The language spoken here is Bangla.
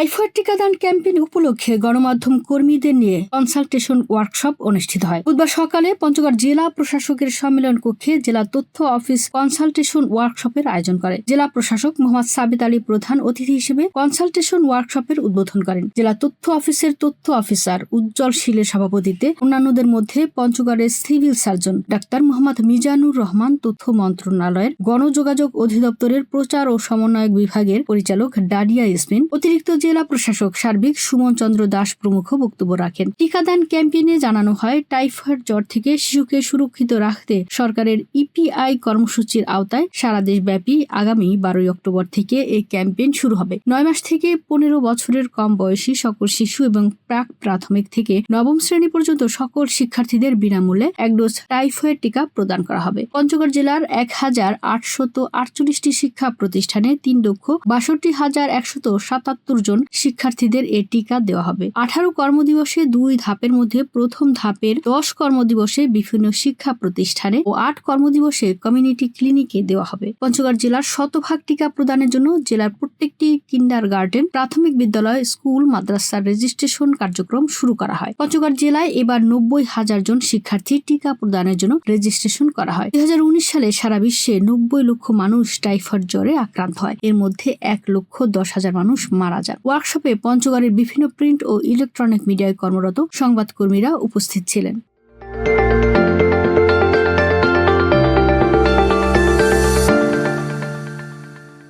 টাইফয়েড টিকাদান ক্যাম্পেইন উপলক্ষে গণমাধ্যম কর্মীদের নিয়ে কনসালটেশন ওয়ার্কশপ অনুষ্ঠিত হয়। বুধবার সকালে পঞ্চগড় জেলা প্রশাসকের সম্মেলন কক্ষে জেলা তথ্য অফিস কনসালটেশন ওয়ার্কশপের আয়োজন করে। জেলা প্রশাসক মোহাম্মদ সাবিত আলী প্রধান অতিথি হিসেবে কনসালটেশন ওয়ার্কশপের উদ্বোধন করেন। জেলা তথ্য অফিসের তথ্য অফিসার উজ্জ্বল শীলের সভাপতিত্বে অন্যান্যদের মধ্যে পঞ্চগড়ের civil surgeon doctor Mohammad Mizanur Rahman, তথ্য মন্ত্রণালয়ের গণযোগাযোগ অধিদপ্তরের প্রচার ও সমন্বয়ক বিভাগের পরিচালক ডাডিয়া ইসমিন, অতিরিক্ত জেলা প্রশাসক সার্বিক সুমন চন্দ্র দাস প্রমুখ বক্তব্য রাখেন। টিকাদান ক্যাম্পেইনে জানানো হয়, টাইফয়েড জ্বর থেকে শিশুকে সুরক্ষিত রাখতে সরকারের ইপিআই কর্মসূচির আওতায় সারা দেশব্যাপী আগামী বারোই অক্টোবর থেকে এই ক্যাম্পেইন শুরু হবে। নয় মাস থেকে পনেরো বছরের কম বয়সী সকল শিশু এবং প্রাক প্রাথমিক থেকে নবম শ্রেণি পর্যন্ত সকল শিক্ষার্থীদের বিনামূল্যে এক ডোজ টাইফয়েড টিকা প্রদান করা হবে। পঞ্চগড় জেলার এক হাজার আটশত আটচল্লিশটি শিক্ষা প্রতিষ্ঠানে তিন লক্ষ বাষট্টি হাজার একশত সাতাত্তর জন শিক্ষার্থীদের এ টিকা দেওয়া হবে। আঠারো কর্মদিবসে দুই ধাপের মধ্যে প্রথম ধাপের দশ কর্মদিবসে বিভিন্ন শিক্ষা প্রতিষ্ঠানে ও আট কর্মদিবসে কমিউনিটি ক্লিনিকে দেওয়া হবে। পঞ্চগড় জেলার শতভাগ টিকা প্রদানের জন্য জেলার প্রত্যেকটি কিন্ডার গার্ডেন প্রাথমিক বিদ্যালয়, স্কুল মাদ্রাসার রেজিস্ট্রেশন কার্যক্রম শুরু করা হয়। পঞ্চগড় জেলায় এবার নব্বই হাজার জন শিক্ষার্থী টিকা প্রদানের জন্য রেজিস্ট্রেশন করা হয়। দুই হাজার উনিশ সালে সারা বিশ্বে নব্বই লক্ষ মানুষ টাইফয়েড জ্বরে আক্রান্ত হয়। এর মধ্যে এক লক্ষ দশ হাজার মানুষ মারা যান। ওয়ার্কশপে পঞ্চগড়ের বিভিন্ন প্রিন্ট ও ইলেকট্রনিক মিডিয়ায় কর্মরত সংবাদকর্মীরা উপস্থিত ছিলেন।